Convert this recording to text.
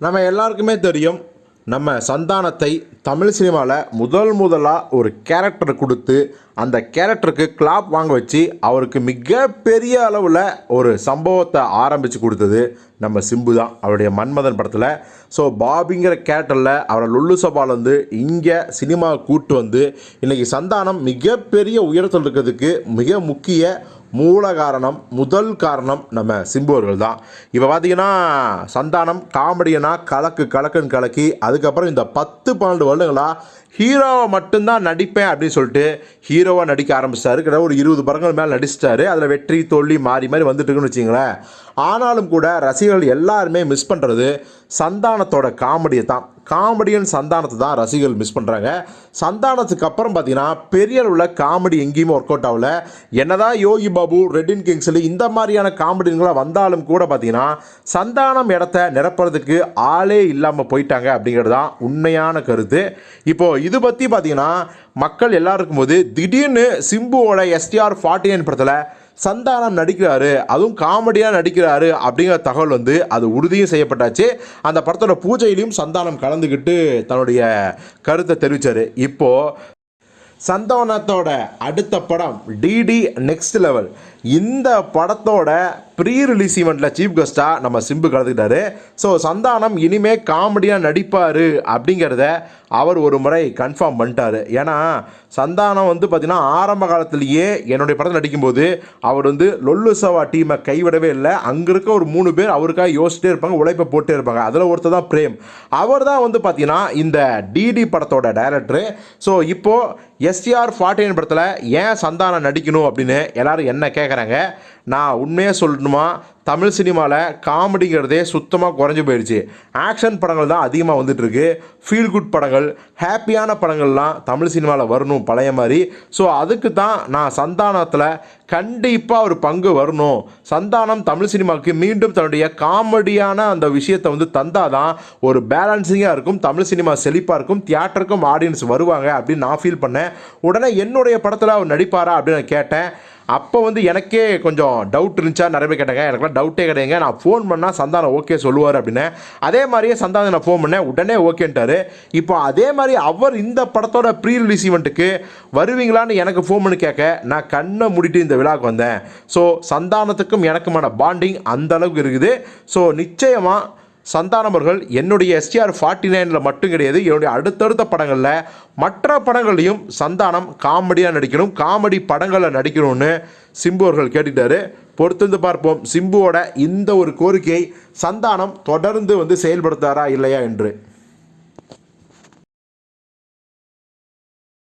நம்ம எல்லாருக்குமே தெரியும் நம்ம சந்தானத்தை தமிழ் சினிமாவில் முதல் முதலாக ஒரு கேரக்டர் கொடுத்து அந்த கேரக்டருக்கு கிளாப் வாங்க வச்சு அவருக்கு மிகப்பெரிய அளவில் ஒரு சம்பவத்தை ஆரம்பித்து கொடுத்தது நம்ம சிம்பு தான் அவருடைய மன்மதன் படத்தில். ஸோ பாபிங்கிற கேரக்டரில் அவரை லுல்லு சபாலேருந்து வந்து இங்கே சினிமா கூட்டு வந்து இன்றைக்கி சந்தானம் மிகப்பெரிய உயரத்தில் இருக்கிறதுக்கு மிக முக்கிய மூல காரணம் முதல் காரணம் நம்ம சிம்புவர்கள் தான் இப்போ பார்த்தீங்கன்னா சந்தானம் காமெடியனா கலக்கு கலக்குன்னு கலக்கி அதுக்கப்புறம் இந்த பத்து பன்னெண்டு வருடங்களாக ஹீரோவை மட்டும்தான் நடிப்பேன் அப்படின்னு சொல்லிட்டு ஹீரோவாக நடிக்க ஆரம்பிச்சிட்டாரு கிட்ட ஒரு இருபது படங்கள் மேலே நடிச்சிட்டாரு. அதில் வெற்றி தோல்வி மாறி மாறி வந்துட்டு இருக்குன்னு வச்சிங்களேன் ஆனாலும் கூட ரசிகர்கள் எல்லாருமே மிஸ் பண்ணுறது சந்தானத்தோட காமெடியை தான். காமெடியன் சந்தானத்தை தான் ரசிகர்கள் மிஸ் பண்ணுறாங்க சந்தானத்துக்கு அப்புறம் பார்த்தீங்கன்னா பெரிய அளவில் காமெடி எங்கேயுமே ஒர்க் அவுட் ஆகல. என்னதான் யோகி பாபு ரெட்டின் கிங்ஸ்லி இந்த மாதிரியான காமெடிங்களாக வந்தாலும் கூட பார்த்தீங்கன்னா சந்தானம் இடத்த நிரப்புறதுக்கு ஆளே இல்லாமல் போயிட்டாங்க அப்படிங்கிறது தான் உண்மையான கருத்து. இப்போது இது பற்றி பார்த்தீங்கன்னா மக்கள் எல்லாருக்கும் போது திடீர்னு சிம்புவோட எஸ்டிஆர் ஃபார்ட்டி நைன் படத்தில் சந்தானம் நடிக்கிறாரு அதுவும் காமெடியாக நடிக்கிறாரு அப்படிங்கிற தகவல் வந்து அது உறுதியும் செய்யப்பட்டாச்சு. அந்த படத்தோட பூஜையிலையும் சந்தானம் கலந்துக்கிட்டு தன்னுடைய கருத்தை தெரிவித்தார் இப்போது சந்தானத்தோட அடுத்த படம் டிடி நெக்ஸ்ட் லெவல் இந்த படத்தோட ப்ரீ ரிலீஸ் ஈவெண்ட்டில் சீஃப் கெஸ்ட்டாக நம்ம சிம்பு கலந்துக்கிட்டாரு. ஸோ சந்தானம் இனிமே காமெடியாக நடிப்பார் அப்படிங்கிறத அவர் ஒரு முறை கன்ஃபார்ம் பண்ணிட்டாரு. ஏன்னா சந்தானம் வந்து பார்த்திங்கன்னா ஆரம்ப காலத்திலேயே என்னுடைய படத்தில் நடிக்கும்போது அவர் வந்து லொல்லு சவா டீமை கைவிடவே இல்லை. அங்கே இருக்க ஒரு மூணு பேர் அவருக்காக யோசிச்சிட்டே இருப்பாங்க உழைப்பை போட்டே இருப்பாங்க. அதில் ஒருத்தர் தான் பிரேம். அவர் தான் வந்து பார்த்தீங்கன்னா இந்த டிடி படத்தோட டைரக்டரு ஸோ இப்போது எஸ்டிஆர் ஃபார்ட்டி நைன் படத்தில் ஏன் சந்தானம் நடிக்கணும் அப்படின்னு எல்லாரும் என்ன கேட்குறாங்க நான் உண்மையாக சொல்லணுமா? தமிழ் சினிமாவில் காமெடிங்கிறதே சுத்தமாக குறைஞ்சி போயிடுச்சு. ஆக்ஷன் படங்கள் தான் அதிகமாக வந்துட்டுருக்கு. ஃபீல் குட் படங்கள் ஹாப்பியான படங்கள்லாம் தமிழ் சினிமாவில் வரணும் பழைய மாதிரி. ஸோ அதுக்கு தான் நான் சந்தானத்தில் கண்டிப்பாக ஒரு பங்கு வரணும். சந்தானம் தமிழ் சினிமாவுக்கு மீண்டும் தன்னுடைய காமெடியான அந்த விஷயத்தை வந்து தந்தாதான் ஒரு பேலன்சிங்காக இருக்கும் தமிழ் சினிமா செழிப்பாக இருக்கும் தியேட்டருக்கும் ஆடியன்ஸ் வருவாங்க அப்படின்னு நான் ஃபீல் பண்ணேன். உடனே என்னுடைய படத்தில் அவர் நடிப்பாரா அப்படின்னு நான் கேட்டேன். அப்போ வந்து எனக்கே கொஞ்சம் டவுட் இருந்துச்சா? நிறைய பேர் கேட்டாங்க எனக்குலாம் டவுட்டே கிடையாதுங்க. நான் ஃபோன் பண்ணால் சந்தானம் ஓகே சொல்லுவார் அப்படின்னு. அதே மாதிரியே சந்தானம் நான் ஃபோன் பண்ணேன் உடனே ஓகேன்ட்டாரு இப்போ அதே மாதிரி அவர் இந்த படத்தோட ப்ரீ ரிலீஸ் ஈவெண்ட்டுக்கு வருவீங்களான்னு எனக்கு ஃபோன் பண்ணி கேட்க நான் கண்ணை முடிட்டு இந்த விழாவுக்கு வந்தேன். ஸோ சந்தானத்துக்கும் எனக்குமான பாண்டிங் அந்த அளவுக்கு இருக்குது. ஸோ நிச்சயமாக சந்தானவர்கள் என்னுடைய எஸ்டிஆர் ஃபார்ட்டி நைனில் மட்டும் கிடையாது என்னுடைய அடுத்தடுத்த படங்களில் மற்ற படங்கள்லையும் சந்தானம் காமெடியாக நடிக்கணும் காமெடி படங்களில் நடிக்கணும்னு சிம்பு அவர்கள் கேட்டுட்டாரு. பொறுத்திருந்து பார்ப்போம் சிம்புவோட இந்த ஒரு கோரிக்கையை சந்தானம் தொடர்ந்து வந்து செயல்படுத்தாரா இல்லையா என்று.